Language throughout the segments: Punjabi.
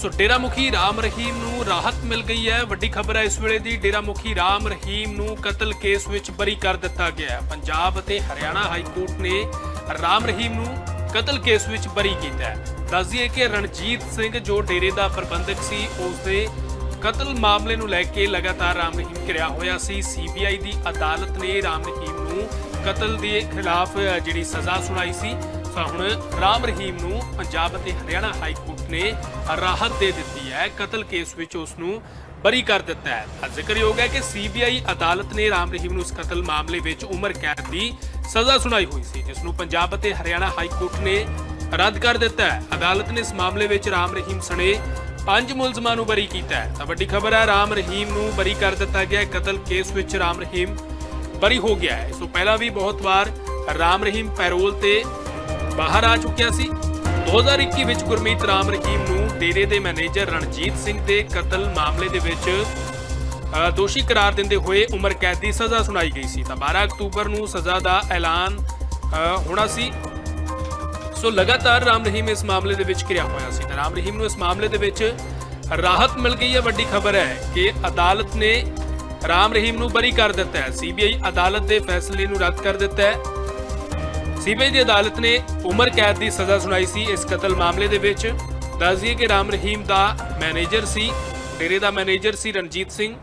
ਸੋ ਡੇਰਾ ਮੁਖੀ ਰਾਮ ਰਹੀਮ ਨੂੰ ਰਾਹਤ ਮਿਲ ਗਈ ਹੈ। ਵੱਡੀ ਖਬਰ ਹੈ, ਇਸ ਵੇਲੇ ਦੀ ਡੇਰਾ ਮੁਖੀ ਰਾਮ ਰਹੀਮ ਨੂੰ ਕਤਲ ਕੇਸ ਵਿੱਚ ਬਰੀ ਕਰ ਦਿੱਤਾ ਗਿਆ ਹੈ। ਪੰਜਾਬ ਅਤੇ ਹਰਿਆਣਾ ਹਾਈ ਕੋਰਟ ਨੇ ਰਾਮ ਰਹੀਮ ਨੂੰ ਕਤਲ ਕੇਸ ਵਿੱਚ ਬਰੀ ਕੀਤਾ ਹੈ। ਦੱਸ ਦਈਏ ਕਿ ਰਣਜੀਤ ਸਿੰਘ ਜੋ ਡੇਰੇ ਦਾ ਪ੍ਰਬੰਧਕ ਸੀ ਉਸ ਦੇ ਕਤਲ ਮਾਮਲੇ ਨੂੰ ਲੈ ਕੇ ਲਗਾਤਾਰ ਰਾਮ ਰਹੀਮ ਘਿਰਿਆ ਹੋਇਆ ਸੀ। ਸੀਬੀਆਈ ਦੀ ਅਦਾਲਤ ਨੇ ਰਾਮ ਰਹੀਮ ਨੂੰ ਕਤਲ ਦੇ ਖਿਲਾਫ ਜਿਹੜੀ ਸਜ਼ਾ ਸੁਣਾਈ ਸੀ ਤਾਂ ਹੁਣ ਰਾਮ ਰਹੀਮ ਨੂੰ ਪੰਜਾਬ ਅਤੇ ਹਰਿਆਣਾ ਹਾਈ ਕੋਰਟ ਨੇ ਰਾਹਤ ਦੇ ਦਿੱਤੀ ਹੈ। ਕਤਲ ਕੇਸ ਵਿੱਚ ਉਸ ਨੂੰ ਬਰੀ ਕਰ ਦਿੱਤਾ ਹੈ। ਜ਼ਿਕਰਯੋਗ ਹੈ ਕਿ ਸੀਬੀਆਈ ਅਦਾਲਤ ਨੇ ਰਾਮ ਰਹੀਮ ਨੂੰ ਇਸ ਕਤਲ ਮਾਮਲੇ ਵਿੱਚ ਉਮਰ ਕੈਦ ਦੀ ਸਜ਼ਾ ਸੁਣਾਈ ਹੋਈ ਸੀ, ਜਿਸ ਨੂੰ ਪੰਜਾਬ ਅਤੇ ਹਰਿਆਣਾ ਹਾਈ ਕੋਰਟ ਨੇ ਰੱਦ ਕਰ ਦਿੱਤਾ ਹੈ। ਅਦਾਲਤ ਨੇ ਇਸ ਮਾਮਲੇ ਵਿੱਚ ਰਾਮ ਰਹੀਮ ਸਣੇ ਪੰਜ ਮੁਲਜ਼ਮਾਂ ਨੂੰ ਬਰੀ ਕੀਤਾ ਹੈ। ਤਾਂ ਵੱਡੀ ਖਬਰ ਹੈ, ਰਾਮ ਰਹੀਮ ਨੂੰ ਬਰੀ ਕਰ ਦਿੱਤਾ ਗਿਆ ਹੈ। ਕਤਲ ਕੇਸ ਵਿੱਚ ਰਾਮ ਰਹੀਮ ਬਰੀ ਹੋ ਗਿਆ ਹੈ। ਇਸ ਤੋਂ ਪਹਿਲਾਂ ਵੀ ਬਹੁਤ ਵਾਰ ਰਾਮ ਰਹੀਮ ਪੈਰੋਲ ਤੇ ਬਾਹਰ ਆ ਚੁੱਕਿਆ ਸੀ। 2021 ਵਿੱਚ ਗੁਰਮੀਤ ਰਾਮ ਰਹੀਮ ਨੂੰ ਡੇਰੇ ਦੇ ਮੈਨੇਜਰ ਰਣਜੀਤ ਸਿੰਘ ਦੇ ਕਤਲ ਮਾਮਲੇ ਦੇ ਵਿੱਚ ਦੋਸ਼ੀ ਕਰਾਰ ਦਿੰਦੇ ਹੋਏ ਉਮਰ ਕੈਦ ਦੀ ਸਜ਼ਾ ਸੁਣਾਈ ਗਈ ਸੀ। ਤਾਂ 12 ਅਕਤੂਬਰ ਨੂੰ ਸਜ਼ਾ ਦਾ ਐਲਾਨ ਹੋਣਾ ਸੀ। ਸੋ ਲਗਾਤਾਰ ਰਾਮ ਰਹੀਮ ਇਸ ਮਾਮਲੇ ਦੇ ਵਿੱਚ ਘਿਰਿਆ ਹੋਇਆ ਸੀ। ਤਾਂ ਰਾਮ ਰਹੀਮ ਨੂੰ ਇਸ ਮਾਮਲੇ ਦੇ ਵਿੱਚ ਰਾਹਤ ਮਿਲ ਗਈ ਹੈ। ਵੱਡੀ ਖਬਰ ਹੈ ਕਿ ਅਦਾਲਤ ਨੇ ਰਾਮ ਰਹੀਮ ਨੂੰ ਬਰੀ ਕਰ ਦਿੱਤਾ ਹੈ। ਸੀਬੀਆਈ ਅਦਾਲਤ ਦੇ ਫੈਸਲੇ ਨੂੰ ਰੱਦ ਕਰ ਦਿੱਤਾ ਹੈ। ਸੀਬੀਆਈ ਦੀ ਅਦਾਲਤ ਨੇ ਉਮਰ ਕੈਦ ਦੀ ਸਜ਼ਾ ਸੁਣਾਈ ਸੀ। ਇਸ ਕਤਲ ਮਾਮਲੇ ਦੇ ਵਿੱਚ ਦੱਸ ਕਿ ਰਾਮ ਰਹੀਮ ਦਾ ਮੈਨੇਜਰ ਸੀ, ਡੇਰੇ ਦਾ ਮੈਨੇਜਰ ਸੀ ਰਣਜੀਤ ਸਿੰਘ।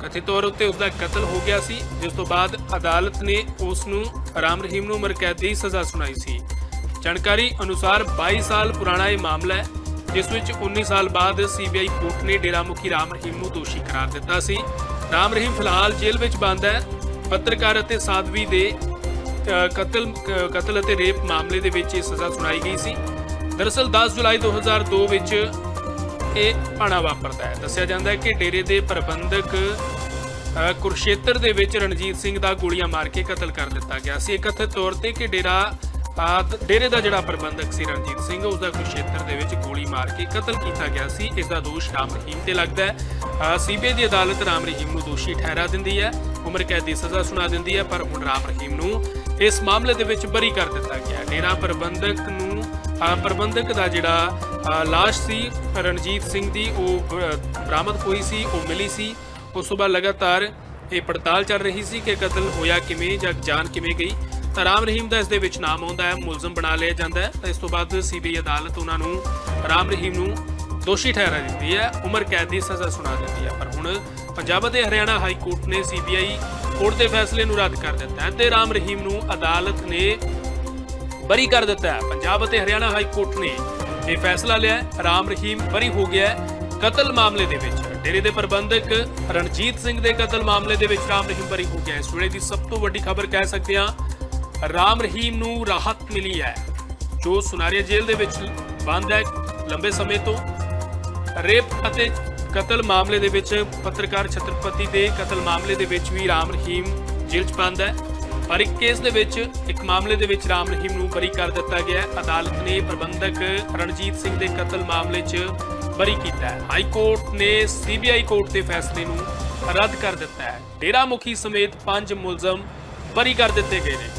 ਕਥਿਤ ਤੌਰ ਉੱਤੇ ਉਸ ਦਾ ਕਤਲ ਹੋ ਗਿਆ ਸੀ, ਜਿਸ ਤੋਂ ਬਾਅਦ ਅਦਾਲਤ ਨੇ ਉਸ ਨੂੰ ਰਾਮ ਰਹੀਮ ਨੂੰ ਉਮਰ ਕੈਦ ਦੀ ਸਜ਼ਾ ਸੁਣਾਈ ਸੀ। ਜਾਣਕਾਰੀ ਅਨੁਸਾਰ 22 ਸਾਲ ਪੁਰਾਣਾ ਇਹ ਮਾਮਲਾ ਹੈ, ਜਿਸ ਵਿੱਚ 19 ਸਾਲ ਬਾਅਦ ਸੀਬੀਆਈ ਕੋਰਟ ਨੇ ਡੇਰਾ ਮੁਖੀ ਰਾਮ ਰਹੀਮ ਨੂੰ ਦੋਸ਼ੀ ਕਰਾਰ ਦਿੱਤਾ ਸੀ। ਰਾਮ ਰਹੀਮ ਫਿਲਹਾਲ ਜੇਲ੍ਹ ਵਿੱਚ ਬੰਦ ਹੈ। ਪੱਤਰਕਾਰ ਅਤੇ ਸਾਧਵੀ ਦੇ ਕਤਲ ਕਤਲ ਅਤੇ ਰੇਪ ਮਾਮਲੇ ਦੇ ਵਿੱਚ ਇਹ ਸਜ਼ਾ ਸੁਣਾਈ ਗਈ ਸੀ। ਦਰਅਸਲ 10 ਜੁਲਾਈ 2002 ਵਿੱਚ ਇਹ ਭਾਣਾ ਵਾਪਰਦਾ ਹੈ। ਦੱਸਿਆ ਜਾਂਦਾ ਹੈ ਕਿ ਡੇਰੇ ਦੇ ਪ੍ਰਬੰਧਕ ਕੁਰਸ਼ੇਤਰ ਦੇ ਵਿੱਚ ਰਣਜੀਤ ਸਿੰਘ ਦਾ ਗੋਲੀਆਂ ਮਾਰ ਕੇ ਕਤਲ ਕਰ ਦਿੱਤਾ ਗਿਆ ਸੀ। ਇਕੱਥਿਤ ਤੌਰ ਤੇ ਕਿ ਡੇਰਾ ਡੇਰੇ ਦਾ ਜਿਹੜਾ ਪ੍ਰਬੰਧਕ ਸੀ ਰਣਜੀਤ ਸਿੰਘ ਉਸ ਦਾ ਕੁਰਸ਼ੇਤਰ ਦੇ ਵਿੱਚ ਗੋਲੀ ਮਾਰ ਕੇ ਕਤਲ ਕੀਤਾ ਗਿਆ ਸੀ। ਇਸ ਦਾ ਦੋਸ਼ ਰਾਮ ਰਹੀਮ ਤੇ ਲੱਗਦਾ ਹੈ। ਸੀਬੀਆਈ ਦੀ ਅਦਾਲਤ ਰਾਮ ਰਹੀਮ ਨੂੰ ਦੋਸ਼ੀ ਠਹਿਰਾ ਦਿੰਦੀ ਹੈ। ਉਮਰ ਕੈਦ ਦੀ ਸਜ਼ਾ ਸੁਣਾ ਦਿੰਦੀ ਹੈ, ਪਰ ਹੁਣ ਰਾਮ ਰਹੀਮ ਨੂੰ ਇਸ ਮਾਮਲੇ ਦੇ ਵਿੱਚ ਬਰੀ ਕਰ ਦਿੱਤਾ ਗਿਆ। ਡੇਰਾ ਪ੍ਰਬੰਧਕ ਨੂੰ ਪ੍ਰਬੰਧਕ ਦਾ ਜਿਹੜਾ ਲਾਸ਼ ਸੀ, ਰਣਜੀਤ ਸਿੰਘ ਦੀ, ਉਹ ਬਰਾਮਦ ਹੋਈ ਸੀ, ਉਹ ਮਿਲੀ ਸੀ। ਉਸ ਤੋਂ ਬਾਅਦ ਲਗਾਤਾਰ ਇਹ ਪੜਤਾਲ ਚੱਲ ਰਹੀ ਸੀ ਕਿ ਕਤਲ ਹੋਇਆ ਕਿਵੇਂ ਜਾਂ ਜਾਨ ਕਿਵੇਂ ਗਈ। ਤਾਂ ਰਾਮ ਰਹੀਮ ਦਾ ਇਸ ਦੇ ਵਿੱਚ ਨਾਮ ਆਉਂਦਾ ਹੈ, ਮੁਲਜ਼ਮ ਬਣਾ ਲਿਆ ਜਾਂਦਾ ਹੈ। ਤਾਂ ਇਸ ਤੋਂ ਬਾਅਦ ਸੀਬੀਆਈ ਅਦਾਲਤ ਉਹਨਾਂ ਨੂੰ, ਰਾਮ ਰਹੀਮ ਨੂੰ ਦੋਸ਼ੀ ਠਹਿਰਾ ਦਿੰਦੀ ਹੈ। ਉਮਰ ਕੈਦ ਦੀ ਸਜ਼ਾ ਸੁਣਾ ਦਿੰਦੀ ਹੈ। ਪਰ ਹੁਣ ਪੰਜਾਬ ਅਤੇ ਹਰਿਆਣਾ ਹਾਈ ਕੋਰਟ ਨੇ ਸੀਬੀਆਈ ਕੋਰਟ ਦੇ ਫੈਸਲੇ ਨੂੰ ਰੱਦ ਕਰ ਦਿੱਤਾ ਹੈ ਤੇ ਰਾਮ ਰਹੀਮ ਨੂੰ ਅਦਾਲਤ ਨੇ ਬਰੀ ਕਰ ਦਿੱਤਾ ਹੈ। ਪੰਜਾਬ ਅਤੇ ਹਰਿਆਣਾ ਹਾਈ ਕੋਰਟ ਨੇ ਇਹ ਫੈਸਲਾ ਲਿਆ ਰਾਮ ਰਹੀਮ ਬਰੀ ਹੋ ਗਿਆ ਕਤਲ ਮਾਮਲੇ ਦੇ ਵਿੱਚ। ਡੇਰੇ ਦੇ ਪ੍ਰਬੰਧਕ ਰਣਜੀਤ ਸਿੰਘ ਦੇ ਕਤਲ ਮਾਮਲੇ ਦੇ ਵਿੱਚ ਰਾਮ ਰਹੀਮ ਬਰੀ ਹੋ ਗਿਆ ਇਸ ਵੇਲੇ ਦੀ ਸਭ ਤੋਂ ਵੱਡੀ ਖਬਰ ਕਹਿ ਸਕਦੇ ਹਾਂ, ਰਾਮ ਰਹੀਮ ਨੂੰ ਰਾਹਤ ਮਿਲੀ ਹੈ। ਜੋ ਸੁਨਾਰੀਆ ਜੇਲ੍ਹ ਦੇ ਵਿੱਚ ਬੰਦ ਹੈ, ਲੰਬੇ ਸਮੇਂ ਤੋਂ ਰੇਪ ਅਤੇ ਕਤਲ ਮਾਮਲੇ ਦੇ ਵਿੱਚ ਪੱਤਰਕਾਰ ਛਤਰਪਤੀ ਦੇ ਕਤਲ ਮਾਮਲੇ ਦੇ ਵਿੱਚ ਵੀ ਰਾਮ ਰਹੀਮ ਜੇਲ੍ਹ 'ਚ ਬੰਦ ਹੈ। ਪਰ ਇੱਕ ਕੇਸ ਦੇ ਵਿੱਚ, ਇੱਕ ਮਾਮਲੇ ਦੇ ਵਿੱਚ ਰਾਮ ਰਹੀਮ ਨੂੰ ਬਰੀ ਕਰ ਦਿੱਤਾ ਗਿਆ ਹੈ। ਅਦਾਲਤ ਨੇ ਪ੍ਰਬੰਧਕ ਰਣਜੀਤ ਸਿੰਘ ਦੇ ਕਤਲ ਮਾਮਲੇ 'ਚ ਬਰੀ ਕੀਤਾ ਹੈ। ਹਾਈ ਕੋਰਟ ਨੇ ਸੀਬੀਆਈ ਕੋਰਟ ਦੇ ਫੈਸਲੇ ਨੂੰ ਰੱਦ ਕਰ ਦਿੱਤਾ ਹੈ। ਡੇਰਾ ਮੁਖੀ ਸਮੇਤ ਪੰਜ ਮੁਲਜ਼ਮ ਬਰੀ ਕਰ ਦਿੱਤੇ ਗਏ ਨੇ।